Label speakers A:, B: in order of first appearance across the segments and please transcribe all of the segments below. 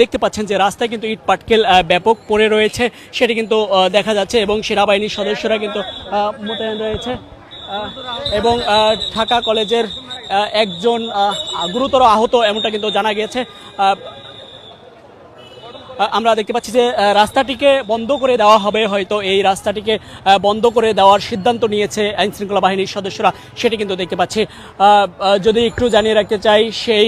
A: দেখতে পাচ্ছেন যে রাস্তায় কিন্তু ইট পাটকেল ব্যাপক পড়ে রয়েছে। সেটি কিন্তু দেখা যাচ্ছে এবং সেনাবাহিনীর সদস্যরা কিন্তু মোতায়েন রয়েছে। এবং ঢাকা কলেজের একজন গুরুতর আহত এমনটা কিন্তু জানা গিয়েছে। আমরা দেখতে পাচ্ছি যে রাস্তাটিকে বন্ধ করে দেওয়া হবে। হয়তো এই রাস্তাটিকে বন্ধ করে দেওয়ার সিদ্ধান্ত নিয়েছে আইন শৃঙ্খলা বাহিনীর সদস্যরা। সেটি কিন্তু দেখতে পাচ্ছি। যদি একটু জানিয়ে রাখতে চাই, সেই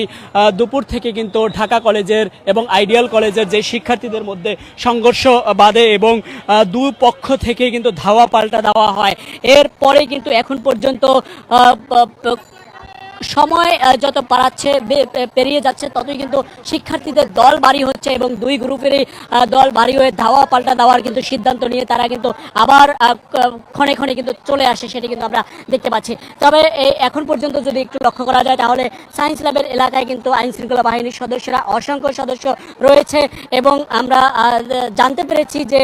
A: দুপুর থেকে কিন্তু ঢাকা কলেজের এবং আইডিয়াল কলেজের যে শিক্ষার্থীদের মধ্যে সংঘর্ষ বাদে এবং দু পক্ষ থেকে কিন্তু ধাওয়া পাল্টা দেওয়া হয়।
B: এরপরে কিন্তু এখন পর্যন্ত সময় যত পারাচ্ছে পেরিয়ে যাচ্ছে, ততই কিন্তু শিক্ষার্থীদের দল বাড়ি হচ্ছে এবং দুই গ্রুপেরই দল বাড়ি হয়ে ধাওয়া পাল্টা দেওয়ার কিন্তু সিদ্ধান্ত নিয়ে তারা কিন্তু আবার ক্ষণে ক্ষণে কিন্তু চলে আসে, সেটি কিন্তু আমরা দেখতে পাচ্ছি। তবে এখন পর্যন্ত যদি একটু লক্ষ্য করা যায়, তাহলে সায়েন্স ল্যাবের এলাকায় কিন্তু আইন শৃঙ্খলা বাহিনীর সদস্যরা অসংখ্য সদস্য রয়েছে এবং আমরা জানতে পেরেছি যে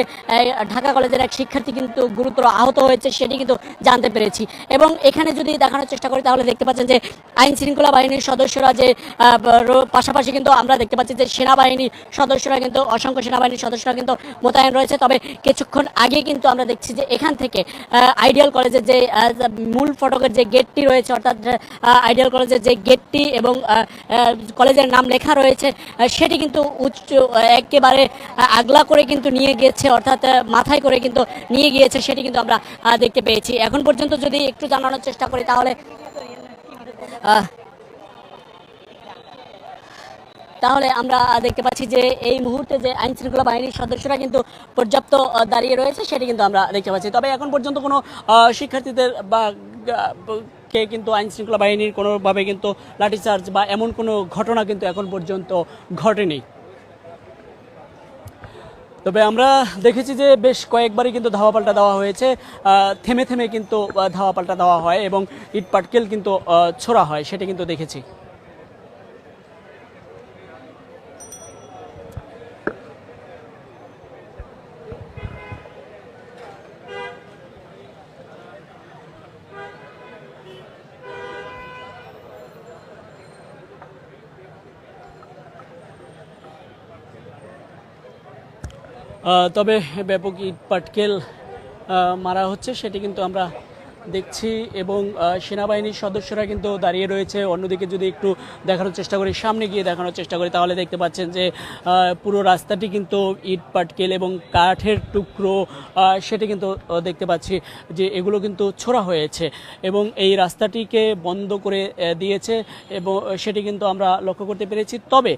B: ঢাকা কলেজের এক শিক্ষার্থী কিন্তু গুরুতর আহত হয়েছে, সেটি কিন্তু জানতে পেরেছি। এবং এখানে যদি দেখানোর চেষ্টা করি, তাহলে দেখতে পাচ্ছেন যে আইন শৃঙ্খলা বাহিনীর সদস্যরা যে পাশাপাশি কিন্তু আমরা দেখতে পাচ্ছি যে সেনাবাহিনীর সদস্যরা কিন্তু, অসংখ্য সেনাবাহিনীর সদস্যরা কিন্তু মোতায়েন রয়েছে। তবে কিছুক্ষণ আগে কিন্তু আমরা দেখছি যে এখান থেকে আইডিয়াল কলেজের যে মূল ফটকের যে গেটটি রয়েছে, অর্থাৎ আইডিয়াল কলেজের যে গেটটি এবং কলেজের নাম লেখা রয়েছে সেটি কিন্তু উচ্চ, একেবারে আগলা করে কিন্তু নিয়ে গিয়েছে অর্থাৎ মাথায় করে কিন্তু নিয়ে গিয়েছে, সেটি কিন্তু আমরা দেখতে পেয়েছি। এখন পর্যন্ত যদি একটু জানানোর চেষ্টা করি তাহলে তাহলে আমরা দেখতে পাচ্ছি যে এই মুহূর্তে যে আইন শৃঙ্খলা বাহিনীর সদস্যরা কিন্তু পর্যাপ্ত দাঁড়িয়ে রয়েছে, সেটি কিন্তু আমরা দেখতে পাচ্ছি। তবে এখন পর্যন্ত কোনো শিক্ষার্থীদের বা কে কিন্তু আইন শৃঙ্খলা বাহিনীর কোনোভাবে কিন্তু লাঠিচার্জ বা এমন কোনো ঘটনা কিন্তু এখন পর্যন্ত ঘটেনি। তবে আমরা দেখেছি যে বেশ কয়েকবারই কিন্তু ধাওয়া পাল্টা দেওয়া হয়েছে। থেমে থেমে কিন্তু ধাওয়া পাল্টা দেওয়া হয় এবং ইট পাটকেল কিন্তু ছোড়া হয়, সেটা কিন্তু দেখেছি। তবে ব্যাপক ইট পাটকেল মারা হচ্ছে সেটি কিন্তু আমরা দেখছি এবং সেনাবাহিনীর সদস্যরা কিন্তু দাঁড়িয়ে রয়েছে। অন্যদিকে যদি একটু দেখানোর চেষ্টা করি, সামনে গিয়ে দেখানোর চেষ্টা করি, তাহলে দেখতে পাচ্ছেন যে পুরো রাস্তাটি কিন্তু ইট, পাটকেল এবং কাঠের টুকরো সেটি কিন্তু দেখতে পাচ্ছি যে এগুলো কিন্তু ছোড়া হয়েছে এবং এই রাস্তাটিকে বন্ধ করে দিয়েছে এবং সেটি কিন্তু আমরা লক্ষ্য করতে পেরেছি। তবে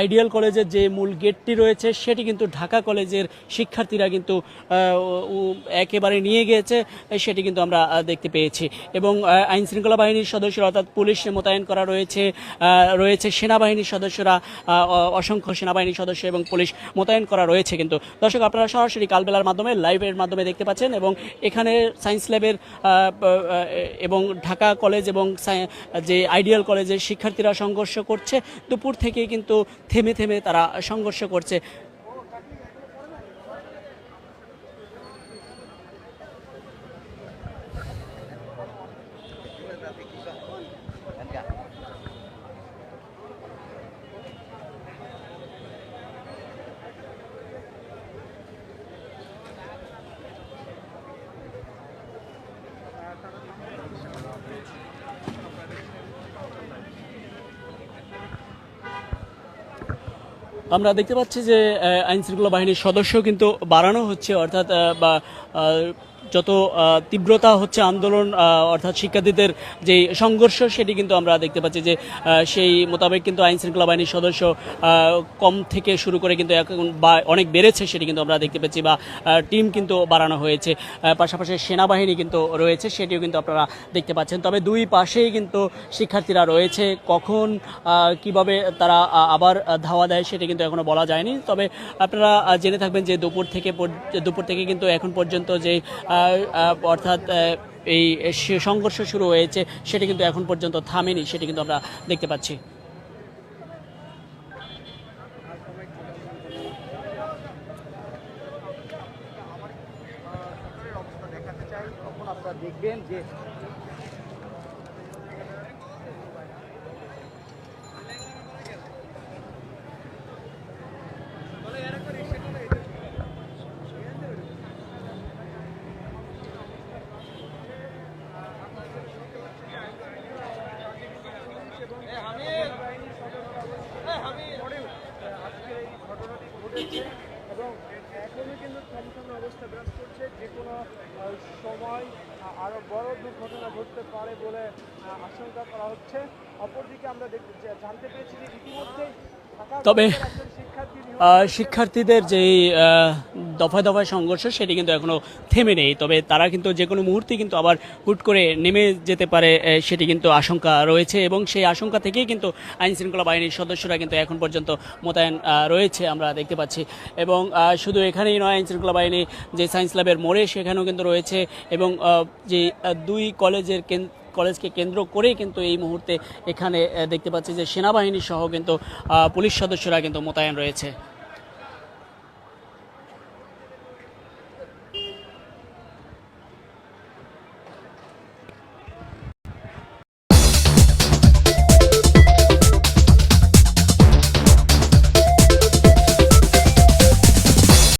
B: আইডিয়াল কলেজের যে মূল গেটটি রয়েছে, সেটি কিন্তু ঢাকা কলেজের শিক্ষার্থীরা কিন্তু একেবারে নিয়ে গিয়েছে। সেটি কিন্তু আমরা দেখতে পেয়েছি। এবং আইন শৃঙ্খলা বাহিনীর সদস্যরা, অর্থাৎ পুলিশ মোতায়েন করা রয়েছে রয়েছে সেনাবাহিনীর সদস্যরা অসংখ্য সেনাবাহিনীর সদস্য এবং পুলিশ মোতায়েন করা রয়েছে কিন্তু। দর্শক, আপনারা সরাসরি কালবেলার মাধ্যমে, লাইভের মাধ্যমে দেখতে পাচ্ছেন এবং এখানে সায়েন্স ল্যাবের এবং ঢাকা কলেজ এবং যে আইডিয়াল কলেজের শিক্ষার্থীরা সংঘর্ষ করছে, দুপুর থেকে কিন্তু থেমে থেমে তারা সংঘর্ষ করছে। আমরা দেখতে পাচ্ছি যে আইনশৃঙ্খলা আইন শৃঙ্খলা বাহিনীর সদস্য কিন্তু বাড়ানো হচ্ছে অর্থাৎ বা যত তীব্রতা হচ্ছে আন্দোলন অর্থাৎ শিক্ষার্থীদের যে সংঘর্ষ, সেটি কিন্তু আমরা দেখতে পাচ্ছি যে সেই মোতাবেক কিন্তু আইন শৃঙ্খলা বাহিনীর সদস্য কম থেকে শুরু করে কিন্তু এখন অনেক বেড়েছে, সেটি কিন্তু আমরা দেখতে পাচ্ছি বা টিম কিন্তু বাড়ানো হয়েছে। পাশাপাশি সেনাবাহিনী কিন্তু রয়েছে, সেটিও কিন্তু আপনারা দেখতে পাচ্ছেন। তবে দুই পাশেই কিন্তু শিক্ষার্থীরা রয়েছে। কখন কীভাবে তারা আবার ধাওয়া দেয়, সেটা কিন্তু এখনও বলা যায়নি। তবে আপনারা জেনে থাকবেন যে দুপুর থেকে পর- দুপুর থেকে কিন্তু এখন পর্যন্ত যে অর্থাৎ এই সংঘর্ষ শুরু হয়েছে, সেটি কিন্তু এখন পর্যন্ত থামেনি, সেটি কিন্তু আমরা দেখতে পাচ্ছি।
C: দেখবেন যে এবং কিন্তু অবস্থা করছে যে কোনো সময় আরও বড় দুর্ঘটনা ঘটতে পারে বলে আশঙ্কা করা হচ্ছে অপরদিকে আমরা জানতে পেরেছি যে
B: তবে শিক্ষার্থীদের যেই দফায় দফায় সংঘর্ষ, সেটি কিন্তু এখনও থেমে নেই। তবে তারা কিন্তু যে কোনো মুহূর্তে কিন্তু আবার হুট করে নেমে যেতে পারে সেটি কিন্তু আশঙ্কা রয়েছে এবং সেই আশঙ্কা থেকেই কিন্তু আইন শৃঙ্খলা বাহিনীর সদস্যরা কিন্তু এখন পর্যন্ত মোতায়েন রয়েছে আমরা দেখতে পাচ্ছি। এবং শুধু এখানেই নয় আইন শৃঙ্খলা বাহিনী যে সায়েন্স ল্যাবের মোড়ে সেখানেও কিন্তু রয়েছে এবং যে দুই কলেজের কেন- কলেজকে কেন্দ্র করে কিন্তু এই মুহূর্তে এখানে দেখতে পাচ্ছি যে সেনাবাহিনী সহ কিন্তু পুলিশ সদস্যরা কিন্তু মোতায়েন রয়েছে।